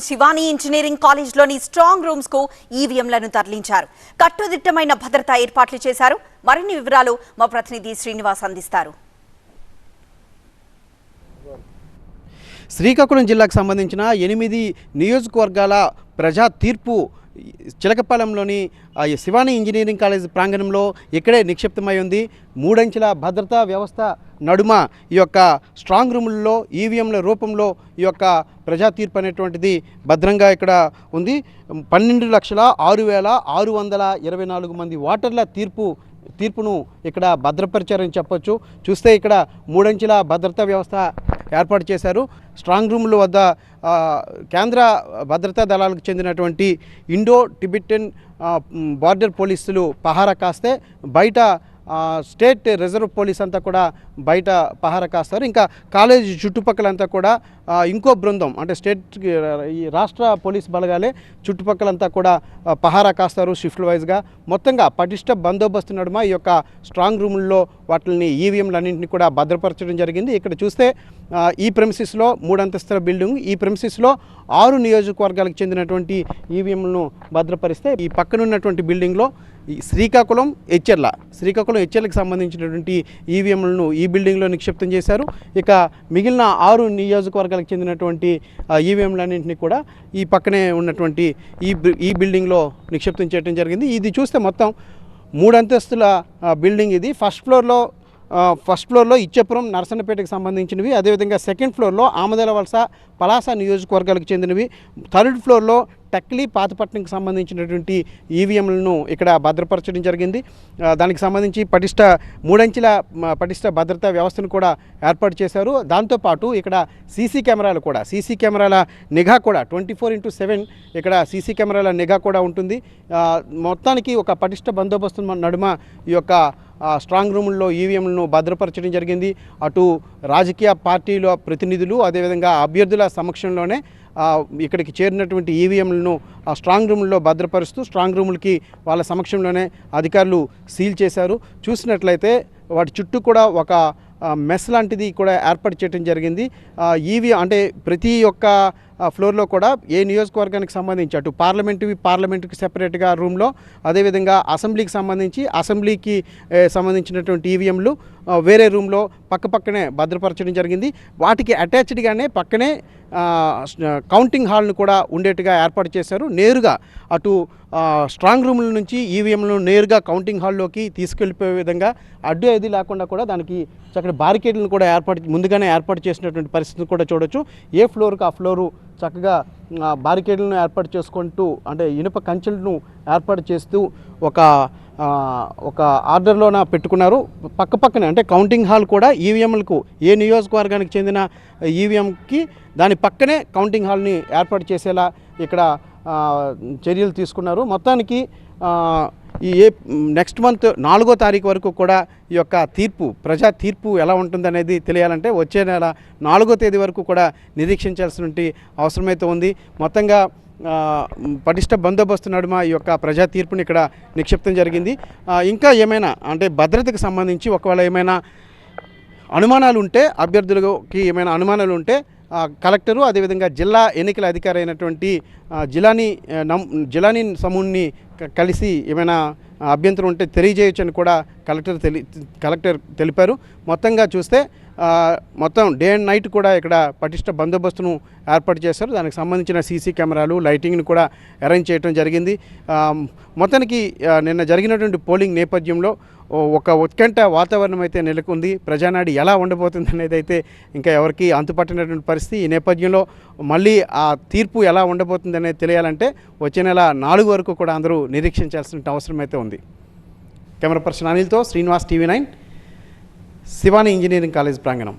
Shivani engineering కాలేజ్లోని strong రూమ్స్కు ఈవీఎంలను తరలించారు. కట్టుదిట్టమైన భద్రతా ఏర్పాట్లు చేశారు. మరిన్ని వివరాలు మా ప్రతినిధి శ్రీనివాస్ అందిస్తారు. శ్రీకాకుళం జిల్లాకు సంబంధించిన ఎనిమిది నియోజకవర్గాల ప్రజా తీర్పు చిలకపాలెంలోని శివాని ఇంజనీరింగ్ కాలేజ్ ప్రాంగణంలో ఇక్కడే నిక్షిప్తమై ఉంది. మూడంచెల భద్రతా వ్యవస్థ నడుమ ఈ యొక్క స్ట్రాంగ్ రూముల్లో ఈవీఎంల రూపంలో ఈ యొక్క ప్రజా తీర్పు అనేటువంటిది భద్రంగా ఇక్కడ ఉంది. పన్నెండు లక్షల ఆరు వేల ఆరు వందల ఇరవై నాలుగు మంది ఓటర్ల తీర్పు తీర్పును ఇక్కడ భద్రపరిచారని చెప్పొచ్చు. చూస్తే ఇక్కడ మూడంచెల భద్రతా వ్యవస్థ ఏర్పాటు చేశారు. స్ట్రాంగ్ రూమ్ల వద్ద కేంద్ర భద్రతా దళాలకు చెందినటువంటి ఇండో టిబెటన్ బార్డర్ పోలీసులు పహారా కాస్తే బయట స్టేట్ రిజర్వ్ పోలీస్ అంతా కూడా బయట పహారా కాస్తారు. ఇంకా కాలేజీ చుట్టుపక్కలంతా కూడా ఇంకో బృందం అంటే స్టేట్ ఈ రాష్ట్ర పోలీస్ బలగాలే చుట్టుపక్కలంతా కూడా పహారా కాస్తారు షిఫ్ట్ వైజ్గా. మొత్తంగా పటిష్ట బందోబస్తు నడుమ ఈ యొక్క స్ట్రాంగ్ రూముల్లో వాటిని ఈవీఎంలన్నింటినీ కూడా భద్రపరచడం జరిగింది. ఇక్కడ చూస్తే ఈ ప్రెమిసిస్లో మూడంతస్తుల బిల్డింగ్ ఈ ప్రెమిసిస్లో ఆరు నియోజకవర్గాలకు చెందినటువంటి ఈవీఎంలను భద్రపరిస్తే ఈ పక్కనున్నటువంటి బిల్డింగ్లో ఈ శ్రీకాకుళం హెచ్ఎర్ల శ్రీకాకుళం హెచ్ఎర్లకు సంబంధించినటువంటి ఈవీఎంలను ఈ బిల్డింగ్లో నిక్షిప్తం చేశారు. ఇక మిగిలిన ఆరు నియోజకవర్గాలకు చెందినటువంటి ఈవీఎంలన్నింటినీ కూడా ఈ పక్కనే ఉన్నటువంటి ఈ ఈ బిల్డింగ్లో నిక్షిప్తం చేయడం జరిగింది. ఇది చూస్తే మొత్తం మూడు అంతస్తుల బిల్డింగ్ ఇది. ఫస్ట్ ఫ్లోర్లో ఫస్ట్ ఫ్లోర్లో ఇచ్చాపురం నరసన్నపేటకు సంబంధించినవి. అదేవిధంగా సెకండ్ ఫ్లోర్లో ఆమదల వలస పలాస నియోజకవర్గాలకు చెందినవి. థర్డ్ ఫ్లోర్లో టక్లీ పాతపట్నంకి సంబంధించినటువంటి ఈవీఎంలను ఇక్కడ భద్రపరచడం జరిగింది. దానికి సంబంధించి పటిష్ట మూడంచెల పటిష్ట భద్రతా వ్యవస్థను కూడా ఏర్పాటు చేశారు. దాంతోపాటు ఇక్కడ సీసీ కెమెరాలు కూడా సీసీ కెమెరాల నిఘా కూడా ట్వంటీ ఫోర్ ఇంటూ సెవెన్ ఇక్కడ సీసీ కెమెరాల నిఘా కూడా ఉంటుంది. మొత్తానికి ఒక పటిష్ట బందోబస్తు నడుమ ఈ యొక్క స్ట్రాంగ్ రూముల్లో ఈవీఎంలను భద్రపరచడం జరిగింది. అటు రాజకీయ పార్టీల ప్రతినిధులు అదేవిధంగా అభ్యర్థుల సమక్షంలోనే ఇక్కడికి చేరినటువంటి ఈవీఎంలను ఆ స్ట్రాంగ్ రూముల్లో భద్రపరుస్తూ స్ట్రాంగ్ రూములకి వాళ్ళ సమక్షంలోనే అధికారులు సీల్ చేశారు. చూసినట్లయితే వాటి చుట్టూ కూడా ఒక మెస్ లాంటిది కూడా ఏర్పాటు చేయడం జరిగింది. ఈవీ అంటే ప్రతి ఒక్క ఫ్లోర్లో కూడా ఏ నియోజకవర్గానికి సంబంధించి అటు పార్లమెంటువి పార్లమెంటుకి సెపరేట్గా రూమ్లో అదేవిధంగా అసెంబ్లీకి సంబంధించి అసెంబ్లీకి సంబంధించినటువంటి ఈవీఎంలు వేరే రూమ్లో పక్క పక్కనే భద్రపరచడం జరిగింది. వాటికి అటాచ్డ్గానే పక్కనే కౌంటింగ్ హాల్ను కూడా ఉండేట్టుగా ఏర్పాటు చేశారు. నేరుగా అటు స్ట్రాంగ్ రూమ్ల నుంచి ఈవీఎంలను నేరుగా కౌంటింగ్ హాల్లోకి తీసుకెళ్ళిపోయే విధంగా అడ్డు ఏది లేకుండా కూడా దానికి చక్కటి బారికేడ్లను కూడా ఏర్పాటు ముందుగానే ఏర్పాటు చేసినటువంటి పరిస్థితిని కూడా చూడొచ్చు. ఏ ఫ్లోర్కి ఆ ఫ్లోరు చక్కగా బారికేడ్లను ఏర్పాటు చేసుకుంటూ అంటే ఇనుప కంచెలను ఏర్పాటు చేస్తూ ఒక ఒక ఆర్డర్లోన పెట్టుకున్నారు. పక్క పక్కనే అంటే కౌంటింగ్ హాల్ కూడా ఈవీఎంలకు ఏ నియోజకవర్గానికి చెందిన ఈవీఎంకి దాని పక్కనే కౌంటింగ్ హాల్ని ఏర్పాటు చేసేలా ఇక్కడ చర్యలు తీసుకున్నారు. మొత్తానికి ఈ ఏ నెక్స్ట్ మంత్ నాలుగో తారీఖు వరకు కూడా ఈ యొక్క తీర్పు ప్రజా తీర్పు ఎలా ఉంటుందనేది తెలియాలంటే వచ్చే నెల నాలుగో తేదీ వరకు కూడా నిరీక్షించాల్సినటువంటి అవసరమైతే ఉంది. మొత్తంగా పటిష్ట బందోబస్తు నడుమ ఈ యొక్క ప్రజా తీర్పుని ఇక్కడ నిక్షిప్తం జరిగింది. ఇంకా ఏమైనా అంటే భద్రతకు సంబంధించి ఒకవేళ ఏమైనా అనుమానాలు ఉంటే అభ్యర్థులకి ఏమైనా అనుమానాలు ఉంటే కలెక్టరు అదేవిధంగా జిల్లా ఎన్నికల అధికారి అయినటువంటి ఆ, జిలానీ నమ్ జిలానీ సమూహ్ని కలిసి ఏమైనా అభ్యంతరం ఉంటే తెలియజేయొచ్చని కూడా కలెక్టర్ తెలి కలెక్టర్ తెలిపారు. మొత్తంగా చూస్తే మొత్తం డే అండ్ నైట్ కూడా ఇక్కడ పటిష్ట బందోబస్తును ఏర్పాటు చేశారు. దానికి సంబంధించిన సీసీ కెమెరాలు లైటింగ్ను కూడా అరేంజ్ చేయడం జరిగింది. మొత్తానికి నిన్న జరిగినటువంటి పోలింగ్ నేపథ్యంలో ఒక ఉత్కంఠ వాతావరణం అయితే నెలకొంది. ప్రజానాడి ఎలా ఉండబోతుంది అనేది అయితే ఇంకా ఎవరికి అంతుపట్టినటువంటి పరిస్థితి. ఈ నేపథ్యంలో మళ్ళీ ఆ తీర్పు ఎలా ఉండబోతుంది అనేది తెలియాలంటే వచ్చే నెల నాలుగు వరకు కూడా అందరూ నిరీక్షించాల్సిన అవసరం అయితే ఉంది. Camera person అనిల్తో Srinivas TV nine. Shivani engineering college ప్రాంగణం.